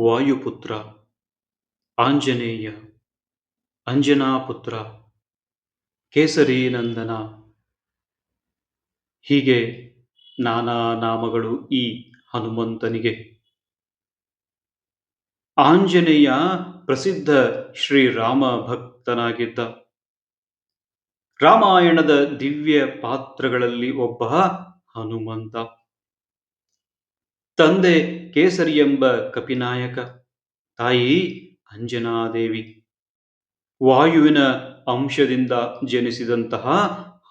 ವಾಯುಪುತ್ರ, ಆಂಜನೇಯ, ಅಂಜನಾಪುತ್ರ, ಕೇಸರೀನಂದನ. ಹೀಗೆ ನಾನಾ ನಾಮಗಳು ಈ ಹನುಮಂತನಿಗೆ. ಆಂಜನೇಯ ಪ್ರಸಿದ್ಧ ಶ್ರೀರಾಮ ಭಕ್ತನಾಗಿದ್ದ ರಾಮಾಯಣದ ದಿವ್ಯ ಪಾತ್ರಗಳಲ್ಲಿ ಒಬ್ಬ ಹನುಮಂತ. ತಂದೆ ಕೇಸರಿ ಎಂಬ ಕಪಿನಾಯಕ, ತಾಯಿ ಅಂಜನಾದೇವಿ. ವಾಯುವಿನ ಅಂಶದಿಂದ ಜನಿಸಿದಂತಹ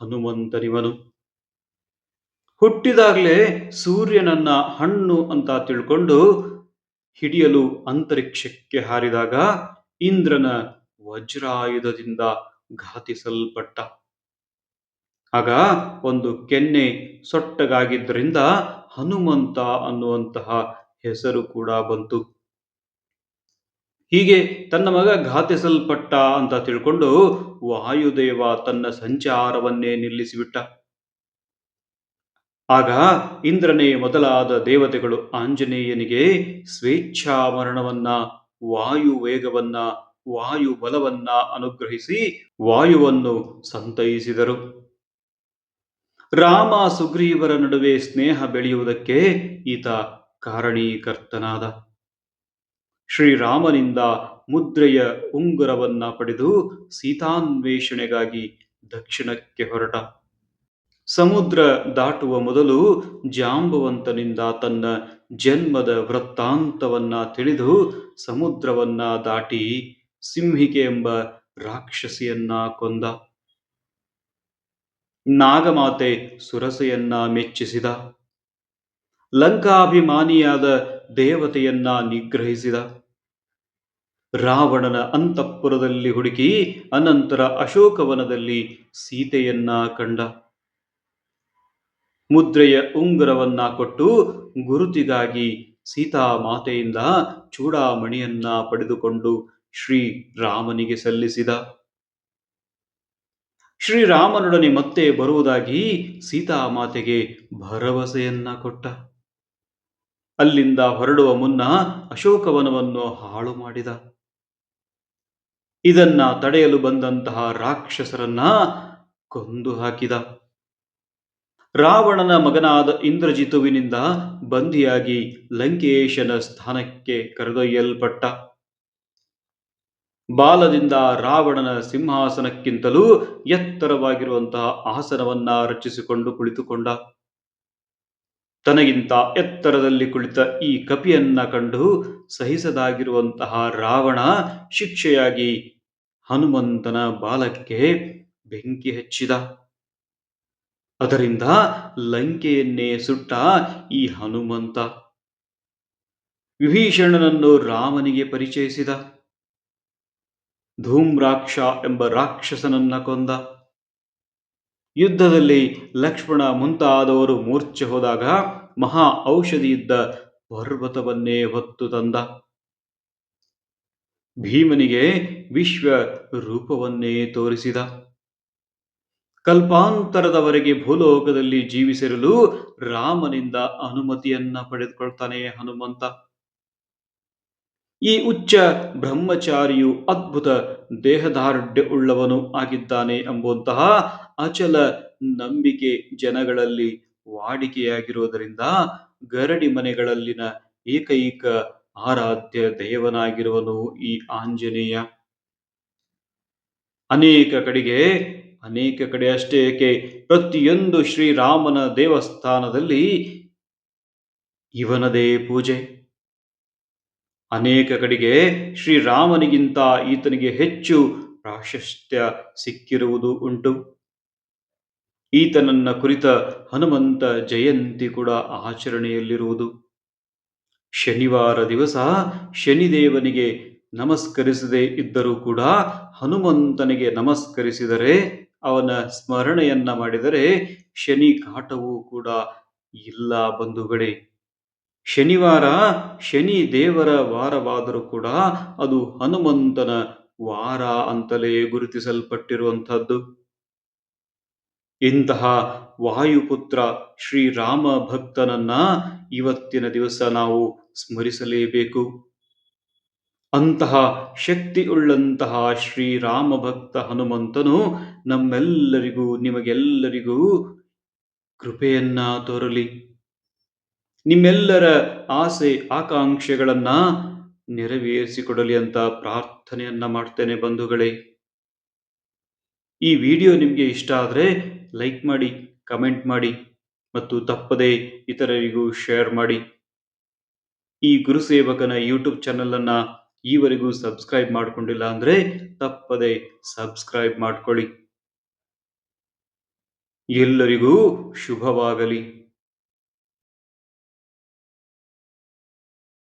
ಹನುಮಂತನಿವನು. ಹುಟ್ಟಿದಾಗಲೇ ಸೂರ್ಯನನ್ನ ಹಣ್ಣು ಅಂತ ತಿಳ್ಕೊಂಡು ಹಿಡಿಯಲು ಅಂತರಿಕ್ಷಕ್ಕೆ ಹಾರಿದಾಗ ಇಂದ್ರನ ವಜ್ರಾಯುಧದಿಂದ ಘಾತಿಸಲ್ಪಟ್ಟ. ಆಗ ಒಂದು ಕೆನ್ನೆ ಸೊಟ್ಟಗಾಗಿದ್ದರಿಂದ ಹನುಮಂತ ಅನ್ನುವಂತಹ ಹೆಸರು ಕೂಡ ಬಂತು. ಹೀಗೆ ತನ್ನ ಮಗ ಘಾತಿಸಲ್ಪಟ್ಟ ಅಂತ ತಿಳ್ಕೊಂಡು ವಾಯುದೇವ ತನ್ನ ಸಂಚಾರವನ್ನೇ ನಿಲ್ಲಿಸಿಬಿಟ್ಟ. ಆಗ ಇಂದ್ರನೇ ಮೊದಲಾದ ದೇವತೆಗಳು ಆಂಜನೇಯನಿಗೆ ಸ್ವೇಚ್ಛಾ ಮರಣವನ್ನ, ವಾಯು ವೇಗವನ್ನ, ವಾಯು ಬಲವನ್ನ ಅನುಗ್ರಹಿಸಿ ವಾಯುವನ್ನು ಸಂತೈಸಿದರು. ರಾಮ ಸುಗ್ರೀವರ ನಡುವೆ ಸ್ನೇಹ ಬೆಳೆಯುವುದಕ್ಕೆ ಈತ ಕಾರಣೀಕರ್ತನಾದ. ಶ್ರೀರಾಮನಿಂದ ಮುದ್ರೆಯ ಉಂಗುರವನ್ನ ಪಡೆದು ಸೀತಾನ್ವೇಷಣೆಗಾಗಿ ದಕ್ಷಿಣಕ್ಕೆ ಹೊರಟ. ಸಮುದ್ರ ದಾಟುವ ಮೊದಲು ಜಾಂಬವಂತನಿಂದ ತನ್ನ ಜನ್ಮದ ವೃತ್ತಾಂತವನ್ನ ತಿಳಿದು ಸಮುದ್ರವನ್ನ ದಾಟಿ ಸಿಂಹಿಕೆ ಎಂಬ ರಾಕ್ಷಸಿಯನ್ನ ಕೊಂದ. ನಾಗಮಾತೆ ಸುರಸೆಯನ್ನ ಮೆಚ್ಚಿಸಿದ. ಲಂಕಾಭಿಮಾನಿಯಾದ ದೇವತೆಯನ್ನ ನಿಗ್ರಹಿಸಿದ. ರಾವಣನ ಅಂತಃಪುರದಲ್ಲಿ ಹುಡುಕಿ ಅನಂತರ ಅಶೋಕವನದಲ್ಲಿ ಸೀತೆಯನ್ನ ಕಂಡ. ಮುದ್ರೆಯ ಉಂಗುರವನ್ನ ಕೊಟ್ಟು ಗುರುತಿಗಾಗಿ ಸೀತಾ ಮಾತೆಯಿಂದ ಚೂಡಾಮಣಿಯನ್ನ ಪಡೆದುಕೊಂಡು ಶ್ರೀ ರಾಮನಿಗೆ ಸಲ್ಲಿಸಿದ. ಶ್ರೀರಾಮನೊಡನೆ ಮತ್ತೆ ಬರುವುದಾಗಿ ಸೀತಾಮಾತೆಗೆ ಭರವಸೆಯನ್ನ ಕೊಟ್ಟ. ಅಲ್ಲಿಂದ ಹೊರಡುವ ಮುನ್ನ ಅಶೋಕವನವನ್ನು ಹಾಳು ಮಾಡಿದ. ಇದನ್ನ ತಡೆಯಲು ಬಂದಂತಹ ರಾಕ್ಷಸರನ್ನ ಕೊಂದು ಹಾಕಿದ. ರಾವಣನ ಮಗನಾದ ಇಂದ್ರಜಿತುವಿನಿಂದ ಬಂಧಿಯಾಗಿ ಲಂಕೇಶನ ಸ್ಥಾನಕ್ಕೆ ಕರೆದೊಯ್ಯಲ್ಪಟ್ಟ. ಬಾಲದಿಂದ ರಾವಣನ ಸಿಂಹಾಸನಕ್ಕಿಂತಲೂ ಎತ್ತರವಾಗಿರುವಂತಹ ಆಸನವನ್ನ ರಚಿಸಿಕೊಂಡು ಕುಳಿತುಕೊಂಡ. ತನಗಿಂತ ಎತ್ತರದಲ್ಲಿ ಕುಳಿತ ಈ ಕಪಿಯನ್ನ ಕಂಡು ಸಹಿಸದಾಗಿರುವಂತಹ ರಾವಣ ಶಿಕ್ಷೆಯಾಗಿ ಹನುಮಂತನ ಬಾಲಕ್ಕೆ ಬೆಂಕಿ ಹಚ್ಚಿದ. ಅದರಿಂದ ಲಂಕೆಯನ್ನೇ ಸುಟ್ಟ ಈ ಹನುಮಂತ. ವಿಭೀಷಣನನ್ನು ರಾಮನಿಗೆ ಪರಿಚಯಿಸಿದ. ಧೂಮ್ರಾಕ್ಷ ಎಂಬ ರಾಕ್ಷಸನನ್ನ ಕೊಂದ. ಯುದ್ಧದಲ್ಲಿ ಲಕ್ಷ್ಮಣ ಮುಂತಾದವರು ಮೂರ್ಛೆ ಹೋದಾಗ ಮಹಾ ಔಷಧಿಯಿದ್ದ ಪರ್ವತವನ್ನೇ ಹೊತ್ತು ತಂದ. ಭೀಮನಿಗೆ ವಿಶ್ವ ರೂಪವನ್ನೇ ತೋರಿಸಿದ. ಕಲ್ಪಾಂತರದವರೆಗೆ ಭೂಲೋಕದಲ್ಲಿ ಜೀವಿಸಿರಲು ರಾಮನಿಂದ ಅನುಮತಿಯನ್ನ ಪಡೆದುಕೊಳ್ತಾನೆ ಹನುಮಂತ. ಈ ಉಚ್ಚ ಬ್ರಹ್ಮಚಾರಿಯು ಅದ್ಭುತ ದೇಹದಾರ್ಢ್ಯ ಉಳ್ಳವನು ಆಗಿದ್ದಾನೆ ಎಂಬುವಂತಹ ಅಚಲ ನಂಬಿಕೆ ಜನಗಳಲ್ಲಿ ವಾಡಿಕೆಯಾಗಿರುವುದರಿಂದ ಗರಡಿ ಮನೆಗಳಲ್ಲಿನ ಏಕೈಕ ಆರಾಧ್ಯ ದೇವನಾಗಿರುವನು ಈ ಆಂಜನೇಯ. ಅನೇಕ ಕಡೆಗೆ, ಅನೇಕ ಕಡೆ ಅಷ್ಟೇ ಏಕೆ, ಪ್ರತಿಯೊಂದು ಶ್ರೀರಾಮನ ದೇವಸ್ಥಾನದಲ್ಲಿ ಇವನದೇ ಪೂಜೆ. ಅನೇಕ ಕಡೆಗೆ ಶ್ರೀರಾಮನಿಗಿಂತ ಈತನಿಗೆ ಹೆಚ್ಚು ಪ್ರಾಶಸ್ತ್ಯ ಸಿಕ್ಕಿರುವುದು ಉಂಟು. ಈತನನ್ನ ಕುರಿತ ಹನುಮಂತ ಜಯಂತಿ ಕೂಡ ಆಚರಣೆಯಲ್ಲಿರುವುದು. ಶನಿವಾರ ದಿವಸ ಶನಿದೇವನಿಗೆ ನಮಸ್ಕರಿಸದೇ ಇದ್ದರೂ ಕೂಡ ಹನುಮಂತನಿಗೆ ನಮಸ್ಕರಿಸಿದರೆ, ಅವನ ಸ್ಮರಣೆಯನ್ನ ಮಾಡಿದರೆ ಶನಿ ಕಾಟವೂ ಕೂಡ ಇಲ್ಲ ಬಂಧುಗಳೇ. ಶನಿವಾರ ಶನಿ ದೇವರ ವಾರವಾದರೂ ಕೂಡ ಅದು ಹನುಮಂತನ ವಾರ ಅಂತಲೇ ಗುರುತಿಸಲ್ಪಟ್ಟಿರುವಂಥದ್ದು. ಇಂತಹ ವಾಯುಪುತ್ರ ಶ್ರೀರಾಮ ಭಕ್ತನನ್ನ ಇವತ್ತಿನ ದಿವಸ ನಾವು ಸ್ಮರಿಸಲೇಬೇಕು. ಅಂತಹ ಶಕ್ತಿ ಉಳ್ಳಂತಹ ಶ್ರೀರಾಮ ಭಕ್ತ ಹನುಮಂತನು ನಮ್ಮೆಲ್ಲರಿಗೂ, ನಿಮಗೆಲ್ಲರಿಗೂ ಕೃಪೆಯನ್ನ ತೋರಲಿ. ನಿಮ್ಮೆಲ್ಲರ ಆಸೆ, ಆಕಾಂಕ್ಷೆಗಳನ್ನ ನೆರವೇರಿಸಿಕೊಡಲಿ ಅಂತ ಪ್ರಾರ್ಥನೆಯನ್ನ ಮಾಡ್ತೇನೆ ಬಂಧುಗಳೇ. ಈ ವಿಡಿಯೋ ನಿಮಗೆ ಇಷ್ಟ ಆದರೆ ಲೈಕ್ ಮಾಡಿ, ಕಮೆಂಟ್ ಮಾಡಿ ಮತ್ತು ತಪ್ಪದೆ ಇತರರಿಗೂ ಶೇರ್ ಮಾಡಿ. ಈ ಗುರುಸೇವಕನ ಯೂಟ್ಯೂಬ್ ಚಾನಲನ್ನು ಈವರೆಗೂ ಸಬ್ಸ್ಕ್ರೈಬ್ ಮಾಡಿಕೊಂಡಿಲ್ಲ ಅಂದರೆ ತಪ್ಪದೆ ಸಬ್ಸ್ಕ್ರೈಬ್ ಮಾಡ್ಕೊಳ್ಳಿ. ಎಲ್ಲರಿಗೂ ಶುಭವಾಗಲಿ.